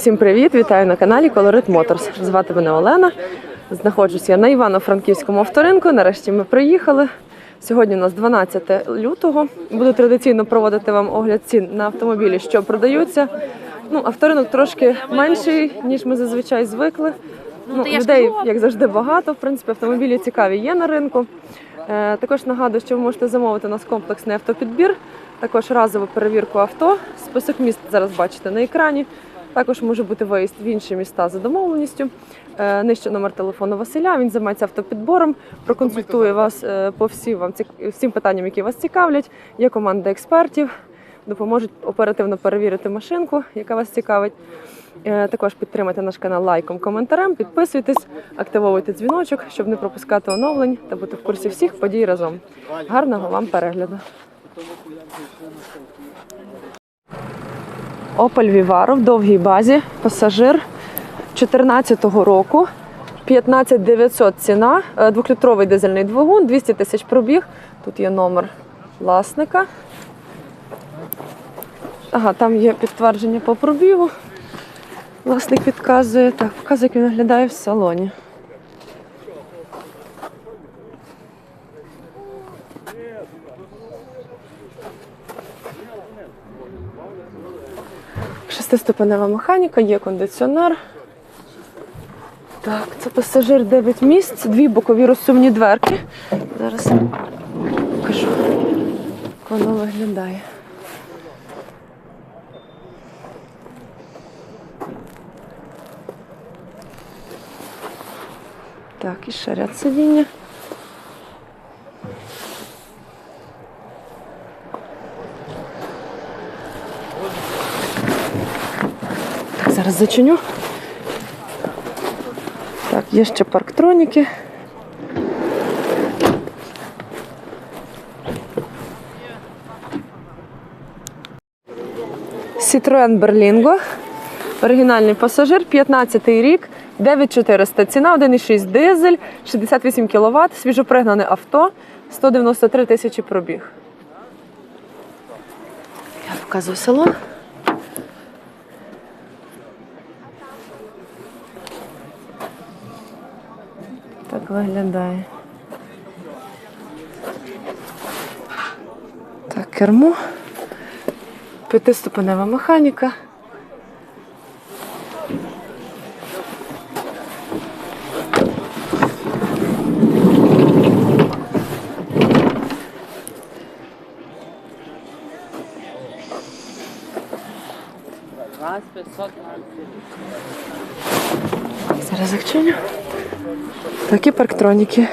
Всім привіт! Вітаю на каналі Колорит Моторс. Звати мене Олена. Знаходжуся я на Івано-Франківському авторинку. Нарешті ми приїхали. Сьогодні у нас 12 лютого. Буду традиційно проводити вам огляд цін на автомобілі, що продаються. Ну, авторинок трошки менший, ніж ми зазвичай звикли. Ну, ж людей, як завжди, багато. В принципі, автомобілі цікаві є на ринку. Е, також нагадую, що ви можете замовити у нас комплексний автопідбір, також разову перевірку авто. Список міст зараз бачите на екрані. Також може бути виїзд в інші міста за домовленістю. Е, Нижче номер телефону Василя. Він займається автопідбором, проконсультує вас е, по всім вам всім питанням, які вас цікавлять. Є команда експертів, допоможуть оперативно перевірити машинку, яка вас цікавить. Е, Також підтримайте наш канал лайком, коментарем, підписуйтесь, активовуйте дзвіночок, щоб не пропускати оновлень та бути в курсі всіх подій разом. Гарного вам перегляду. Opel Vivaro в довгій базі, пасажир 14-го року. 15 900 ціна, е, двохлітровий дизельний двигун, 200 тисяч пробіг. Тут є номер власника. Ага, там є підтвердження по пробігу. Власник підказує. Так, показує, як він виглядає в салоні. Шестиступенева механіка, є кондиціонер. Так, це пасажир 9 місць, дві бокові розсувні дверки. Зараз покажу, як воно виглядає. Так, і ще ряд сидіння. Зачиню. Так, є ще парктроніки. Citroen Berlingo. Оригінальний пасажир, 15 рік, 9400 ціна, 1,6 дизель, 68 кВт, свіжопригнане авто, 193 тисячі пробіг. Я показую салон. Так виглядає. Так, кермо. П'ятиступенева механіка. Зараз закчиню. Такі парктроніки.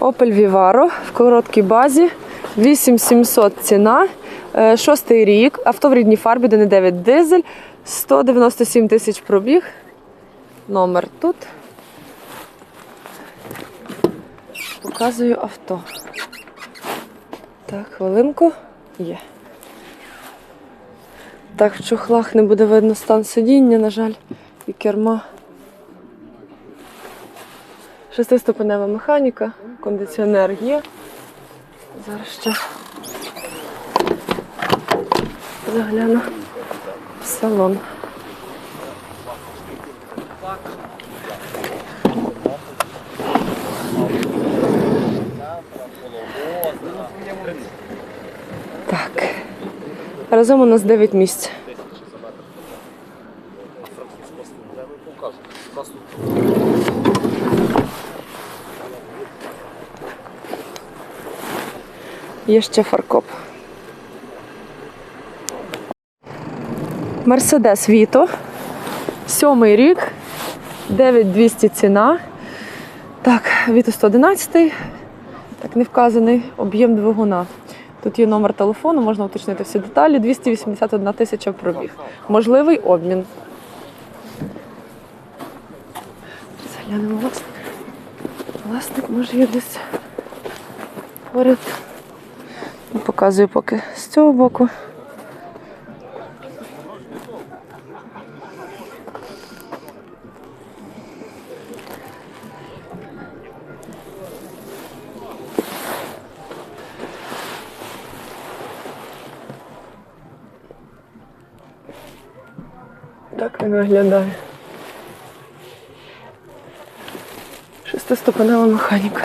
Opel Vivaro в короткій базі. 8700 ціна. Е, Шостий рік. Авто в рідній фарбі 1,9 дизель. 197 тисяч пробіг. Номер тут. Показую авто. Так, хвилинку. Є. Так, в чохлах не буде видно стан сидіння, на жаль, і керма. Шестиступенева механіка, кондиціонер є. Зараз ще загляну в салон. Так. Разом у нас 9 місць. Є ще фаркоп. Мерседес Віто. Сьомий рік. 9200 ціна. Так, Віто 111. Так, не вказаний об'єм двигуна. Тут є номер телефону, можна уточнити всі деталі. 281 тисяча пробіг. Можливий обмін. Заглянемо власник. Власник може є десь поряд. Показую поки з цього боку. Так він виглядає. Шестиступенева механіка.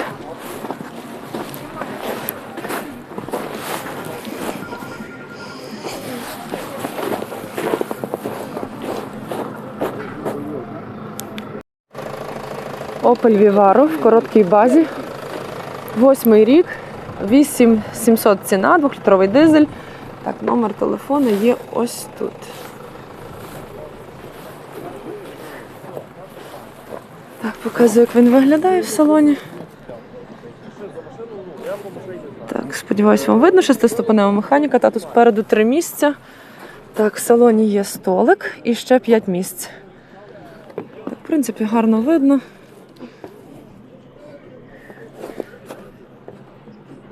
Opel Vivaro в короткій базі. Восьмий рік, 8700 ціна, двохлітровий дизель. Так, номер телефону є ось тут. Так, показую, як він виглядає в салоні. Так, сподіваюсь, вам видно, шестиступенева механіка, та тут спереду три місця. Так, в салоні є столик і ще п'ять місць. Так, в принципі, гарно видно.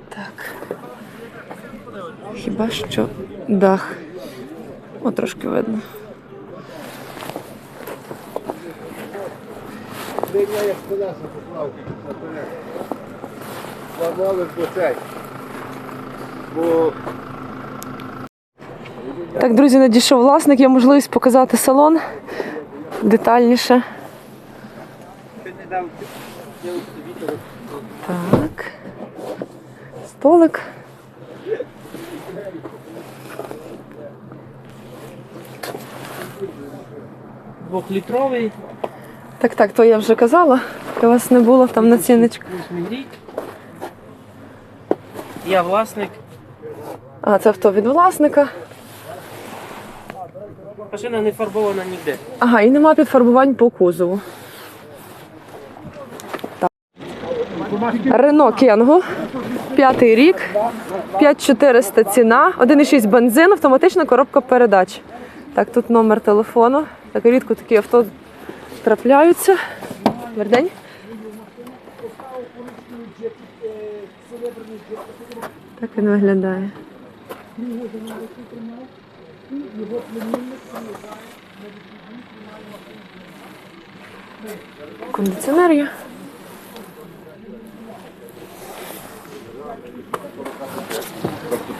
Так. Хіба що дах. О, трошки видно. Дня як колеса поклав наперед. Ламали бо цей. Бо Так, друзі, надійшов власник, є можливість показати салон детальніше. Так. Столик. Двохлітровий, Так, так, то я вже казала. У вас не було там на ціночку. Я власник. А, це авто від власника. Машина не фарбована ніде. Ага, і нема підфарбувань по кузову. Рено Кенго, п'ятий рік, 5400 ціна, 1,6 бензин, автоматична коробка передач. Так, тут номер телефону. Так рідко такі авто трапляються. Добрий день. Так він виглядає. Кондиціонер є.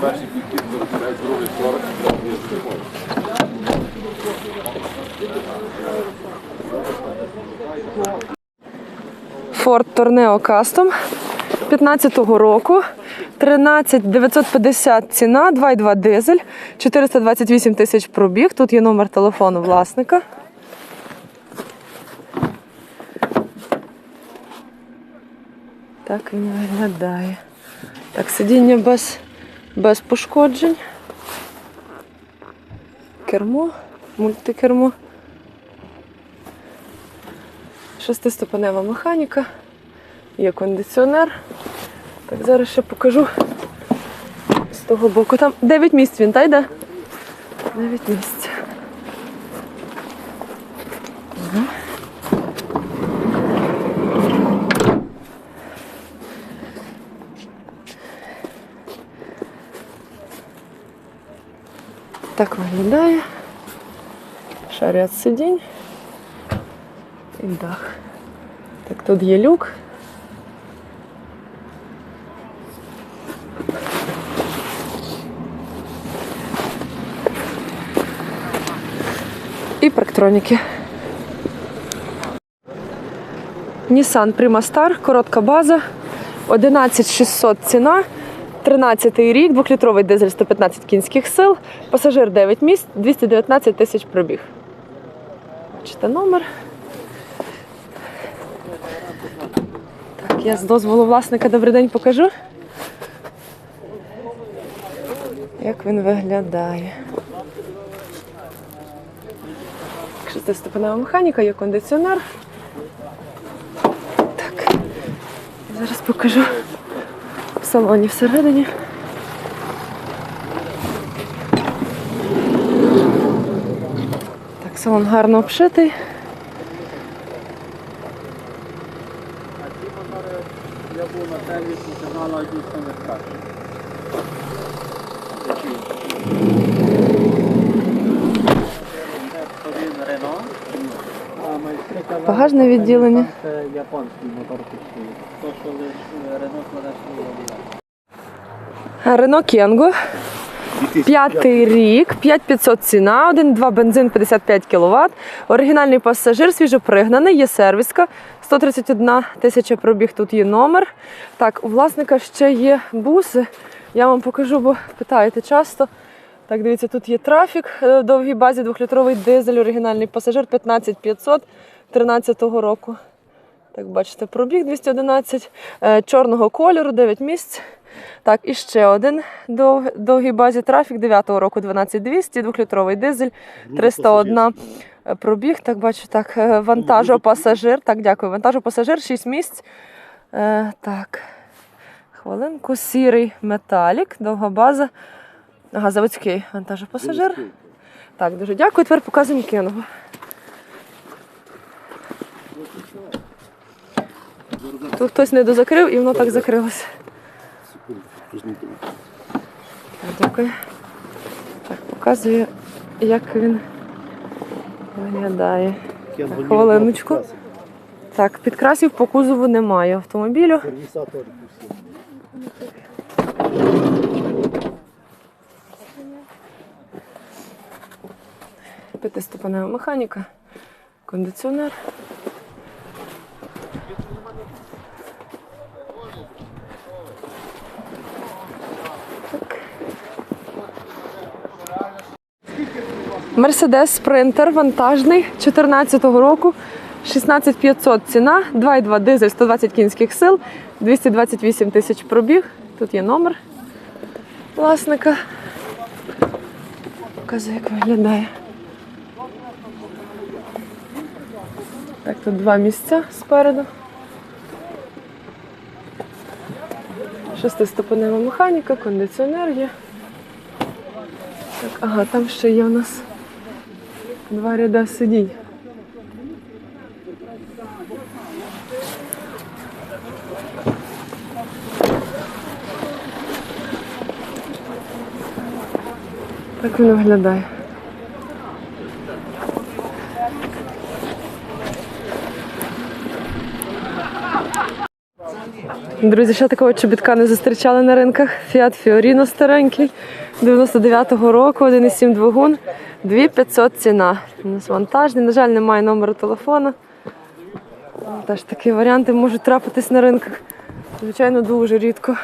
перший підхід другий 40, Ford Tourneo Custom 15-го року. 13 950 ціна, 2,2 дизель, 428 тисяч пробіг. Тут є номер телефону власника. Так він виглядає. Так, сидіння без, без пошкоджень. Кермо, мультикермо. Шестиступенева механіка, є кондиціонер. Так, зараз ще покажу з того боку. Там 9 місць він, та йде? 9 місць. Так виглядає. Ще сидінь. І дах. Так, тут є люк. І парктроніки. Nissan Prima коротка база, 11600 ціна, 13 рік, 2-літровий дизель 115 кінських сил, пасажир 9 місць, 219 тисяч пробіг. Бачите номер. Так, я з дозволу власника добрий день покажу. Як він виглядає. Шестиступенева механіка, є кондиціонер. Так, зараз покажу в салоні всередині. Так, салон гарно обшитий. Я був на сервісі каналу дійсно не скажу. Рено. Багажне відділення. Це японський Рено складає Рено Кенго. П'ятий рік, 5500 ціна, 1,2 бензин 55 кВт. Оригінальний пасажир, свіжопригнаний, є сервіска. 131 тисяча пробіг, тут є номер. Так, у власника ще є буси. Я вам покажу, бо питаєте часто. Так, дивіться, тут є трафік е, в довгій базі, двохлітровий дизель, оригінальний пасажир 15500 13 року. Так, бачите, пробіг 211 е, чорного кольору, 9 місць. Так, і ще один дов, довгій базі трафік 9-го року 12200, двохлітровий дизель, 301 е, пробіг. Так, бачу, так, е, вантажопасажир. Так, дякую. Вантажопасажир, 6 місць. Е, так, хвилинку, сірий металік, довга база. Ага, заводський вантажопасажир. Так, дуже дякую. Тепер показуємо кінгу. Тут хтось не дозакрив і воно так закрилося. Дякую. Так, показую, як він виглядає. Хвилиночку. Так, підкрасів по кузову немає автомобілю. П'ятиступенева механіка, кондиціонер. Мерседес Спринтер вантажний 14-го року. 16500 ціна, 2,2 дизель, 120 кінських сил, 228 тисяч пробіг. Тут є номер власника. Показую, як виглядає. Так, тут два місця спереду. Шестиступенева механіка, кондиціонер є. Так, ага, там ще є у нас два ряда сидінь. Так він виглядає. Друзі, ще такого чобітка не зустрічали на ринках. Фіат Фіоріно старенький, 99-го року, 1,7 двигун, 2500 ціна. У нас вантажний, на жаль, немає номеру телефону. Теж такі варіанти можуть трапитись на ринках. Звичайно, дуже рідко.